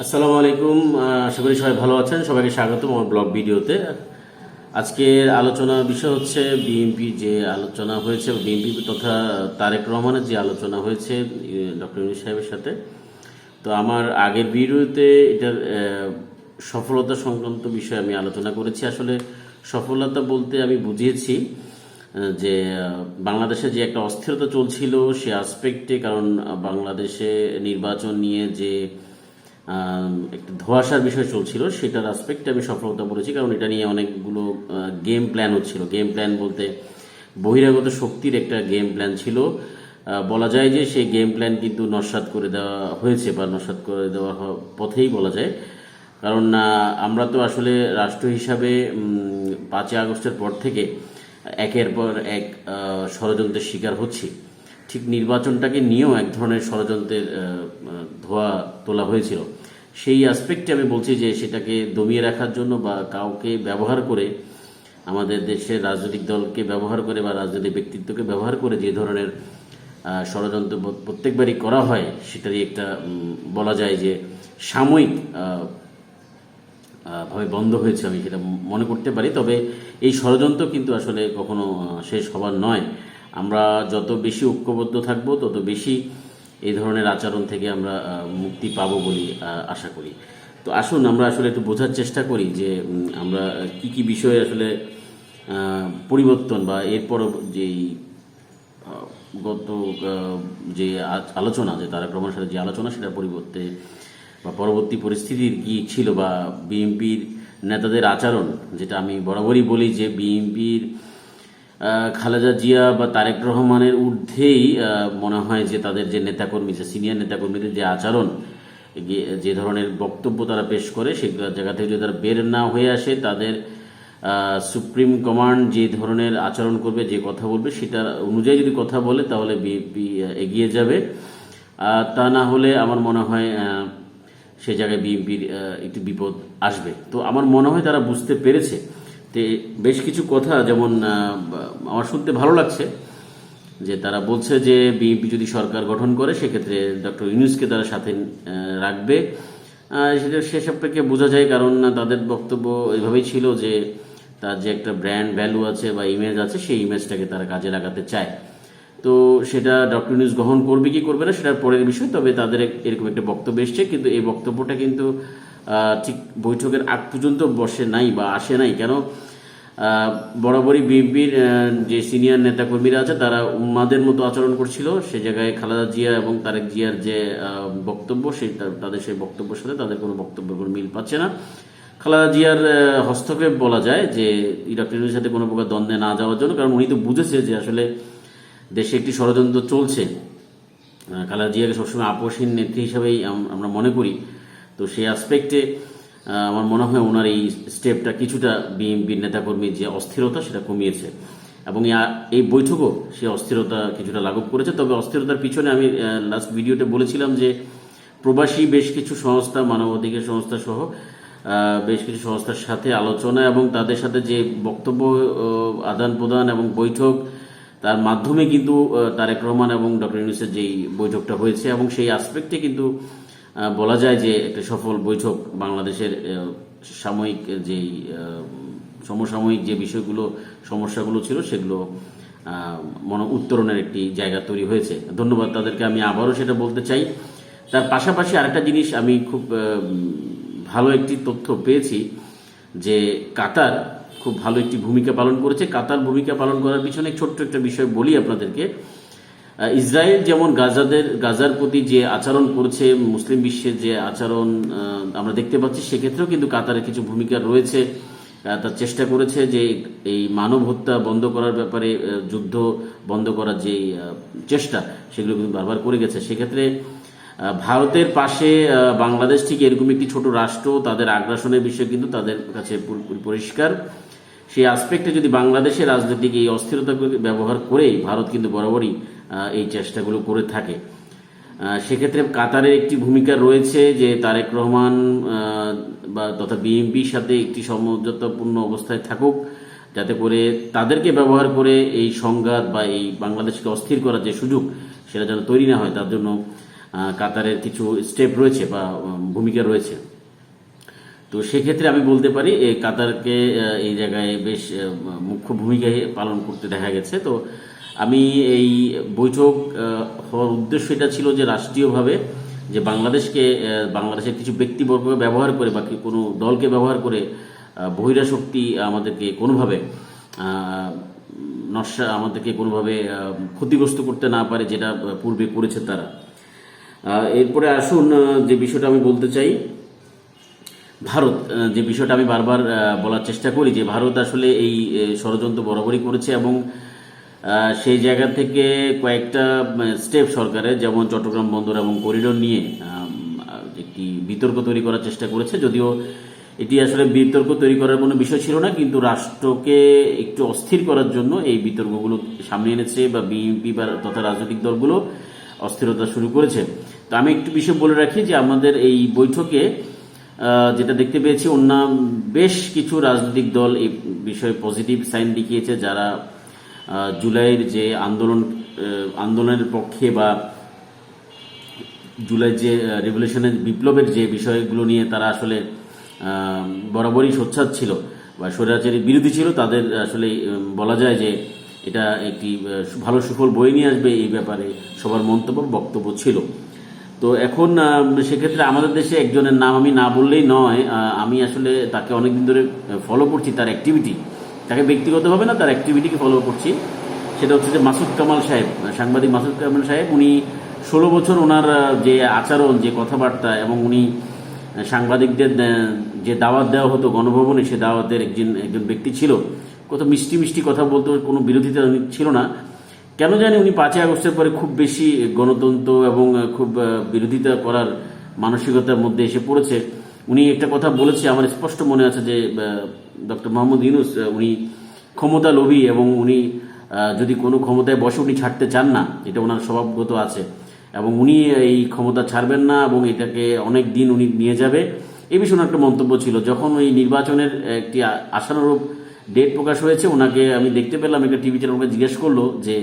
আসসালামু আলাইকুম আশা করি সবাই ভালো আছেন। সবাইকে স্বাগত আমার ব্লগ ভিডিওতে। আজকের আলোচনা বিষয় হচ্ছে বিএনপি যে আলোচনা হয়েছে বিএনপি তথা তারেক রহমানের যে আলোচনা হয়েছে ডক্টর ইউনুস সাহেবের সাথে। তো আমার আগের ভিডিওতে এটার সফলতা সংক্রান্ত বিষয়ে আমি আলোচনা করেছি। আসলে সফলতা বলতে আমি বুঝিয়েছি যে বাংলাদেশে যে একটা অস্থিরতা চলছিল সে আসপেক্টে কারণ বাংলাদেশে নির্বাচন নিয়ে যে একটা ধোয়াশার বিষয় চলছিল, সেটার আসপেক্টে আমি সফলতা বলেছি, কারণ এটা নিয়ে অনেকগুলো গেম প্ল্যান হচ্ছিল। গেম প্ল্যান বলতে বহিরাগত শক্তির একটা গেম প্ল্যান ছিল। বলা যায় যে সেই গেম প্ল্যান কিন্তু নস্বাত করে দেওয়া হয়েছে বা নস্বাত করে দেওয়া পথেই বলা যায়। কারণ আমরা তো আসলে রাষ্ট্র হিসাবে পাঁচই আগস্টের পর থেকে একের পর এক ষড়যন্ত্রের শিকার হচ্ছি। ঠিক নির্বাচনটাকে নিয়েও এক ধরনের ষড়যন্ত্রের ধোয়া তোলা হয়েছিল। সেই অ্যাসপেক্টে আমি বলছি যে সেটাকে দমিয়ে রাখার জন্য বা কাউকে ব্যবহার করে, আমাদের দেশের রাজনৈতিক দলকে ব্যবহার করে বা রাজনৈতিক ব্যক্তিত্বকে ব্যবহার করে যে ধরনের ষড়যন্ত্র প্রত্যেকবারই করা হয়, সেটারই একটা বলা যায় যে সাময়িক ভাবে বন্ধ হয়েছে আমি সেটা মনে করতে পারি। তবে এই ষড়যন্ত্র কিন্তু আসলে কখনো শেষ হবার নয়। আমরা যত বেশি ঐক্যবদ্ধ থাকব, তত বেশি এই ধরনের আচরণ থেকে আমরা মুক্তি পাবো বলে আশা করি। তো আসুন, আমরা আসলে একটু বোঝার চেষ্টা করি যে আমরা কি কি বিষয়ে আসলে পরিবর্তন বা এরপর যেই গত যে আলোচনা, যে তারা রহমানের সাথে যে আলোচনা, সেটা পরিবর্তে বা পরবর্তী পরিস্থিতির কি ছিল বা বিএনপির নেতাদের আচরণ, যেটা আমি বরাবরই বলি যে বিএনপির খালেদা জিয়া বা তারেক রহমানের ঊর্ধ্বেই মনে হয় যে তাদের যে নেতাকর্মী, যে সিনিয়র নেতাকর্মীদের যে আচরণ যে ধরনের বক্তব্য তারা পেশ করে সেই জায়গা থেকে যদি তারা বের না হয়ে আসে, তাদের সুপ্রিম কমান্ড যে ধরনের আচরণ করবে, যে কথা বলবে, সেটা অনুযায়ী যদি কথা বলে, তাহলে বিএনপি এগিয়ে যাবে। তা না হলে আমার মনে হয় সে জায়গায় বিএনপির একটু বিপদ আসবে। তো আমার মনে হয় তারা বুঝতে পেরেছে তে বেশ কিছু কথা যেমন আমার শুনতে ভালো লাগছে, যে তারা বলছে যে বিএনপি যদি সরকার গঠন করে, সেক্ষেত্রে ডক্টর ইউনুসকে তারা সাথে রাখবে। সেটা সে সম্পর্কে বোঝা যায়, কারণ তাদের বক্তব্য এভাবেই ছিল যে তার যে একটা ব্র্যান্ড ভ্যালু আছে বা ইমেজ আছে, সেই ইমেজটাকে তারা কাজে লাগাতে চায়। তো সেটা ডক্টর নিউজ গ্রহণ করবে কি করবে না, সেটার পরের বিষয়, তবে তাদের এরকম একটা বক্তব্য এসছে, কিন্তু এই বক্তব্যটা কিন্তু ঠিক বৈঠকের আগ পর্যন্ত বসে নাই বা আসে নাই। কেন? বরাবরই বিএনপির যে সিনিয়র নেতাকর্মীরা আছে, তারা উন্মাদের মতো আচরণ করছিল। সে জায়গায় খালেদা জিয়া এবং তারেক জিয়ার যে বক্তব্য, সেই তাদের সেই বক্তব্যের সাথে তাদের কোনো বক্তব্যের কোনো মিল পাচ্ছে না। খালেদা জিয়ার হস্তক্ষেপ বলা যায় যে ইউনুসের সাথে কোনো প্রকার দ্বন্দ্বে না যাওয়ার জন্য, কারণ উনি তো বুঝেছে যে আসলে দেশে একটি ষড়যন্ত্র চলছে। খালেদা জিয়াকে সবসময় আপোষহীন নেত্রী হিসাবেই আমরা মনে করি। তো সেই আসপেক্টে আমার মনে হয় ওনার এই স্টেপটা কিছুটা বিএনপির নেতাকর্মীর যে অস্থিরতা, সেটা কমিয়েছে। এবং এই- বৈঠকও সে অস্থিরতা কিছুটা লাঘব করেছে। তবে অস্থিরতার পিছনে আমি লাস্ট ভিডিওতে বলেছিলাম যে, প্রবাসী বেশ কিছু সংস্থা, মানবাধিকার সংস্থা সহ বেশ কিছু সংস্থার সাথে আলোচনা এবং তাদের সাথে যে বক্তব্য আদান প্রদান এবং বৈঠক, তার মাধ্যমে কিন্তু তারেক রহমান এবং ডক্টর ইউনুসের যেই বৈঠকটা হয়েছে এবং সেই আসপেক্টে কিন্তু বলা যায় যে একটা সফল বৈঠক বাংলাদেশের সাময়িক যেই সমসাময়িক যে বিষয়গুলো, সমস্যাগুলো ছিল সেগুলো মন উত্তরণের একটি জায়গা তৈরি হয়েছে। ধন্যবাদ তাদেরকে, আমি আবারও সেটা বলতে চাই। তার পাশাপাশি আরেকটা জিনিস আমি খুব ভালো একটি তথ্য পেয়েছি যে কাতার খুব ভালো একটি ভূমিকা পালন করেছে। কাতার ভূমিকা পালন করার পিছনে ছোট্ট একটা বিষয় বলি আপনাদেরকে। ইসরায়েল যেমন গাজাদের, গাজার প্রতি যে আচরণ করছে, মুসলিম বিশ্বের যে আচরণ আমরা দেখতে পাচ্ছি, সেক্ষেত্রেও কিন্তু কাতারের কিছু ভূমিকা রয়েছে। তার চেষ্টা করেছে যে এই মানব হত্যা বন্ধ করার ব্যাপারে যুদ্ধ বন্ধ করার যে চেষ্টা, সেগুলো কিন্তু বারবার করে গেছে। সেক্ষেত্রে ভারতের পাশে বাংলাদেশ ঠিক এরকম একটি ছোট রাষ্ট্র, তাদের আগ্রাসনের বিষয় কিন্তু তাদের কাছে পরিষ্কার। সেই আসপেক্টে যদি বাংলাদেশের রাজনৈতিক এই অস্থিরতাকে ব্যবহার করেই ভারত কিন্তু বরাবরই এই চেষ্টাগুলো করে থাকে। সেক্ষেত্রে কাতারের একটি ভূমিকা রয়েছে যে তারেক রহমান বা তথা বিএনপির সাথে একটি সমঝোতাপূর্ণ অবস্থায় থাকুক, যাতে করে তাদেরকে ব্যবহার করে এই সংঘাত বা এই বাংলাদেশকে অস্থির করার যে সুযোগ, সেটা যেন তৈরি না হয়, তার জন্য কাতারের কিছু স্টেপ রয়েছে বা ভূমিকা রয়েছে। তো সেক্ষেত্রে আমি বলতে পারি এই কাতারকে এই জায়গায় বেশ মুখ্য ভূমিকা পালন করতে দেখা গেছে। তো আমি এই বৈঠক হওয়ার উদ্দেশ্য এটা ছিল যে রাষ্ট্রীয়ভাবে যে বাংলাদেশকে বাংলাদেশের কিছু ব্যক্তিবর্গকে ব্যবহার করে বাকি কোনো দলকে ব্যবহার করে বহিরাশক্তি আমাদেরকে কোনোভাবে নস্যা আমাদেরকে কোনোভাবে ক্ষতিগ্রস্ত করতে না পারে যেটা পূর্বে করেছে তারা। এরপরে আসুন যে বিষয়টা আমি বলতে চাই ভারত যে বিষয়টা আমি বারবার বলার চেষ্টা করি যে ভারত আসলে এই ষড়যন্ত্র বরাবরই করেছে এবং সেই জায়গা থেকে কয়েকটা স্টেপ সরকারের যেমন চট্টগ্রাম বন্দর এবং করিডোর নিয়ে একটি বিতর্ক তৈরি করার চেষ্টা করেছে। যদিও এটি আসলে বিতর্ক তৈরি করার কোনো বিষয় ছিল না, কিন্তু রাষ্ট্রকে একটু অস্থির করার জন্য এই বিতর্কগুলো সামনে এনেছে বা বিএনপি বা তথা রাজনৈতিক দলগুলো অস্থিরতা শুরু করেছে। তো আমি একটু বিষয় বলে রাখি যে আমাদের এই বৈঠকে যেটা দেখতে পেয়েছি অন্য বেশ কিছু রাজনৈতিক দল এই বিষয়ে পজিটিভ সাইন দেখিয়েছে, যারা জুলাইয়ের যে আন্দোলন আন্দোলনের পক্ষে বা জুলাই যে রেভলিউশনের বিপ্লবের যে বিষয়গুলো নিয়ে তারা আসলে বরাবরই সোচ্ছাদ ছিল বা স্বৈরাচারী বিরোধী ছিল, তাদের আসলে বলা যায় যে এটা একটি ভালো সুফল বয়ে নিয়ে আসবে এই ব্যাপারে সবার মন্তব্য, বক্তব্য ছিল। তো এখন সেক্ষেত্রে আমাদের দেশে একজনের নাম আমি না বললেই নয় আমি আসলে তাকে অনেকদিন ধরে ফলো করছি তার অ্যাক্টিভিটি তাকে ব্যক্তিগতভাবে না, তার অ্যাক্টিভিটিকে ফলো করছি। সেটা হচ্ছে যে মাসুদ কামাল সাহেব, সাংবাদিক মাসুদ কামাল সাহেব, উনি ষোলো বছর ওনার যে আচরণ, যে কথাবার্তা এবং উনি সাংবাদিকদের যে দাওয়াত দেওয়া হতো গণভবনে, সে দাওয়াতের একজন একজন ব্যক্তি ছিল। কত মিষ্টি মিষ্টি কথা বলতো, কোনো বিরোধিতা ছিল না। কেন জানি উনি পাঁচই আগস্টের পরে খুব বেশি গণতন্ত্র এবং খুব বিরোধিতা করার মানসিকতার মধ্যে এসে পড়েছে। উনি একটা কথা বলেছে, আমার স্পষ্ট মনে আছে যে ডক্টর মোহাম্মদ ইউনুস উনি ক্ষমতা লোভী এবং উনি যদি কোনো ক্ষমতায় বসে উনি ছাড়তে চান না, এটা ওনার স্বভাবগত আছে। এবং উনি এই ক্ষমতা ছাড়বেন না এবং এটাকে অনেক দিন উনি নিয়ে যাবে। এই বিষয়ে ওনার একটা মন্তব্য ছিল, যখন ওই নির্বাচনের একটি আশানুরূপ ডেট প্রকাশ হয়েছে, ওনাকে আমি দেখতে পেলাম, একটা টিভি চ্যানেল ওকে জিজ্ঞেস করল যে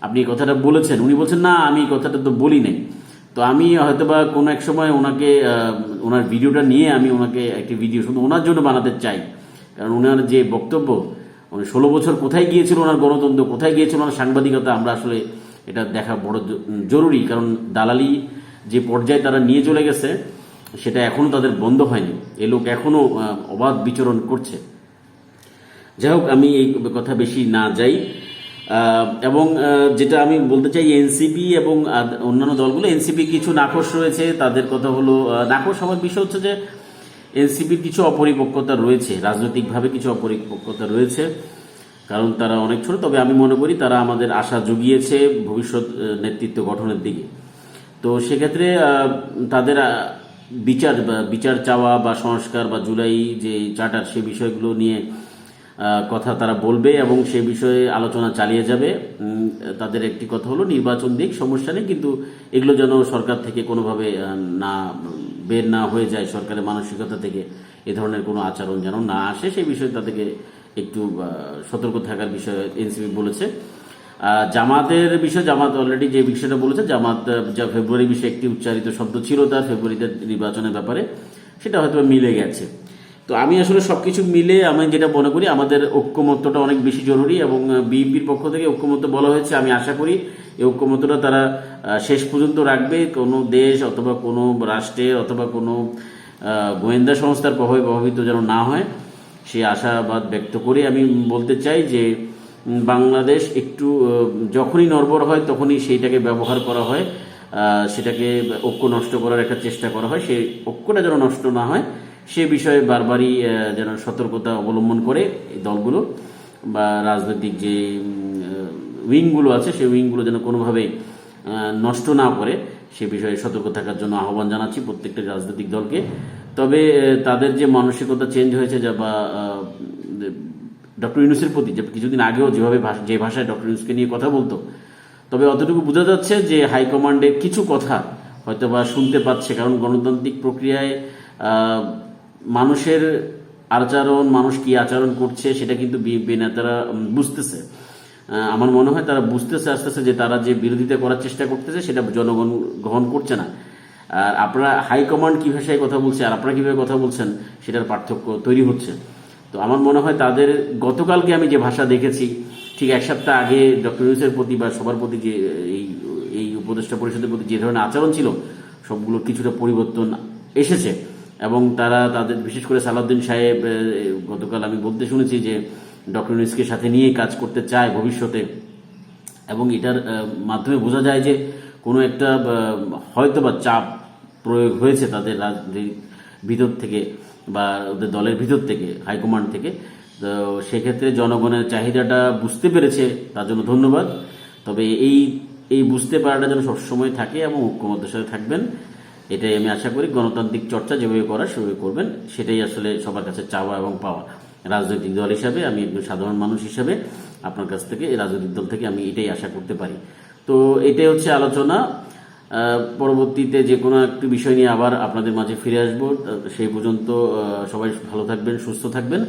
আপনি কথাটা বলেছেন, উনি বলছেন, না, আমি কথাটা তো বলি নাই। তো আমি হয়তোবা কোনো এক সময় ওনাকে ওনার ভিডিওটা নিয়ে আমি ওনাকে একটি ভিডিও শুধু ওনার জন্য বানাতে চাই। কারণ ওনার যে বক্তব্য, উনি ষোলো বছর কোথায় গিয়েছিল ওনার গণতন্ত্র, কোথায় গিয়েছিল ওনার সাংবাদিকতা, আমরা আসলে এটা দেখা বড় জরুরি। কারণ দালালি যে পর্যায়ে তারা নিয়ে চলে গেছে, সেটা এখনও তাদের বন্ধ হয়নি। এ লোক এখনও অবাধ বিচরণ করছে। যাই হোক, আমি এই কথা বেশি না যাই। এবং যেটা আমি বলতে চাই, এনসিপি এবং অন্যান্য দলগুলো, এনসিপি কিছু নাকশ রয়েছে, তাদের কথা হলো নাকশ হওয়ার বিষয় হচ্ছে যে, এনসিপির কিছু অপরিপক্কতা রয়েছে, রাজনৈতিকভাবে কিছু অপরিপক্কতা রয়েছে, কারণ তারা অনেক ছোট, তবে আমি মনে করি তারা আমাদের আশা জুগিয়েছে ভবিষ্যৎ নেতৃত্ব গঠনের দিকে। তো সেক্ষেত্রে তাদের বিচার বিচার চাওয়া বা সংস্কার বা জুলাই যে চার্টার, সে বিষয়গুলো নিয়ে কথা তারা বলবে এবং সে বিষয়ে আলোচনা চালিয়ে যাবে। তাদের একটি কথা হলো, নির্বাচন দিক, সমস্যা নেই, কিন্তু এগুলো যেন সরকার থেকে কোনোভাবে না, বের না হয়ে যায়, সরকারের মানসিকতা থেকে এ ধরনের কোনো আচরণ যেন না আসে সেই বিষয়ে তাদেরকে একটু সতর্ক থাকার বিষয়ে এনসিপি বলেছে। জামাতের বিষয়ে, জামাত অলরেডি যে বিষয়টা বলেছে, জামাত যা ফেব্রুয়ারি বিষয়ে একটি উচ্চারিত শব্দ ছিল তার ফেব্রুয়ারিতে নির্বাচনের ব্যাপারে সেটা হয়তো মিলে গেছে। তো আমি আসলে সব কিছু মিলে আমি যেটা মনে করি, আমাদের ঐক্যমত্যটা অনেক বেশি জরুরি এবং বিএনপির পক্ষ থেকে ঐক্যমত্য বলা হয়েছে, আমি আশা করি এই ঐক্যমত্যটা তারা শেষ পর্যন্ত রাখবে। কোনো দেশ অথবা কোনো রাষ্ট্রের অথবা কোনো গোয়েন্দা সংস্থার প্রভাবে প্রভাবিত যেন না হয় সেই আশাবাদ ব্যক্ত করে আমি বলতে চাই যে বাংলাদেশ একটু যখনই নড়বড় হয় তখনই সেইটাকে ব্যবহার করা হয় সেটাকে ঐক্য নষ্ট করার একটা চেষ্টা করা হয়, সেই ঐক্যটা যেন নষ্ট না হয়। সে বিষয়ে বারবারই যেন সতর্কতা অবলম্বন করে এই দলগুলো বা রাজনৈতিক যে উইংগুলো আছে, সেই উইংগুলো যেন কোনোভাবে নষ্ট না করে, সে বিষয়ে সতর্ক থাকার জন্য আহ্বান জানাচ্ছি প্রত্যেকটা রাজনৈতিক দলকে। তবে তাদের যে মানসিকতা চেঞ্জ হয়েছে যা বা ডক্টর ইউনুসের প্রতি, যে কিছুদিন আগেও যেভাবে যে ভাষায় ডক্টর ইউনুসকে নিয়ে কথা বলতো, তবে অতটুকু বোঝা যাচ্ছে যে হাইকমান্ডের কিছু কথা হয়তো বা শুনতে পাচ্ছে, কারণ গণতান্ত্রিক প্রক্রিয়ায় মানুষের আচরণ, মানুষ কি আচরণ করছে সেটা কিন্তু বিএনপি নেতারা বুঝতেছে। আমার মনে হয় তারা বুঝতেছে, আস্তে আস্তে যে তারা যে বিরোধিতা করার চেষ্টা করতেছে সেটা জনগণ গ্রহণ করছে না। আর আপনারা হাইকমান্ড কি ভাষায় কথা বলছে আর আপনারা কীভাবে কথা বলছেন সেটার পার্থক্য তৈরি হচ্ছে। তো আমার মনে হয় তাদের, গতকালকে আমি যে ভাষা দেখেছি, ঠিক এক সপ্তাহ আগে ডক্টর ইউনুসের প্রতি বা সবার প্রতি যে, এই এই উপদেষ্টা পরিষদের প্রতি যে ধরনের আচরণ ছিল, সবগুলো কিছুটা পরিবর্তন এসেছে। এবং তারা তাদের, বিশেষ করে সালাউদ্দিন সাহেব গতকাল আমি বলতে শুনেছি যে ডক্টর ইউনুসকে সাথে নিয়ে কাজ করতে চায় ভবিষ্যতে। এবং এটার মাধ্যমে বোঝা যায় যে কোনো একটা হয়তো বা চাপ প্রয়োগ হয়েছে তাদের রাজনীতির ভিতর থেকে বা ওদের দলের ভিতর থেকে, হাইকমান্ড থেকে। তো সেক্ষেত্রে জনগণের চাহিদাটা বুঝতে পেরেছে, তার জন্য ধন্যবাদ। তবে এই এই বুঝতে পারাটা যেন সবসময় থাকে এবং ঐক্যমত্যের সাথে থাকবেন। এটাই আমি আশা করি গণতান্ত্রিক চর্চা যেভাবে করা সেভাবে করবেন, সেটাই আসলে সবার কাছে চাওয়া এবং পাওয়া। রাজনৈতিক দল হিসাবে আমি একজন সাধারণ মানুষ হিসাবে আপনার কাছ থেকে এই রাজনৈতিক দল থেকে আমি এটাই আশা করতে পারি। তো এটাই হচ্ছে আলোচনা। পরবর্তীতে যে কোনো একটি বিষয় নিয়ে আবার আপনাদের মাঝে ফিরে আসব। সেই পর্যন্ত সবাই ভালো থাকবেন, সুস্থ থাকবেন।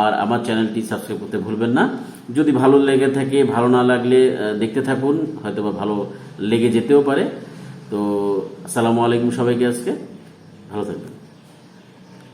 আর আমার চ্যানেলটি সাবস্ক্রাইব করতে ভুলবেন না। যদি ভালো লেগে থাকে, ভালো না লাগলে দেখতে থাকুন। হয়তো বা ভালো লেগে যেতেও পারে। তো আসসালামু আলাইকুম সবাইকে আজকে। ভালো থাকবেন।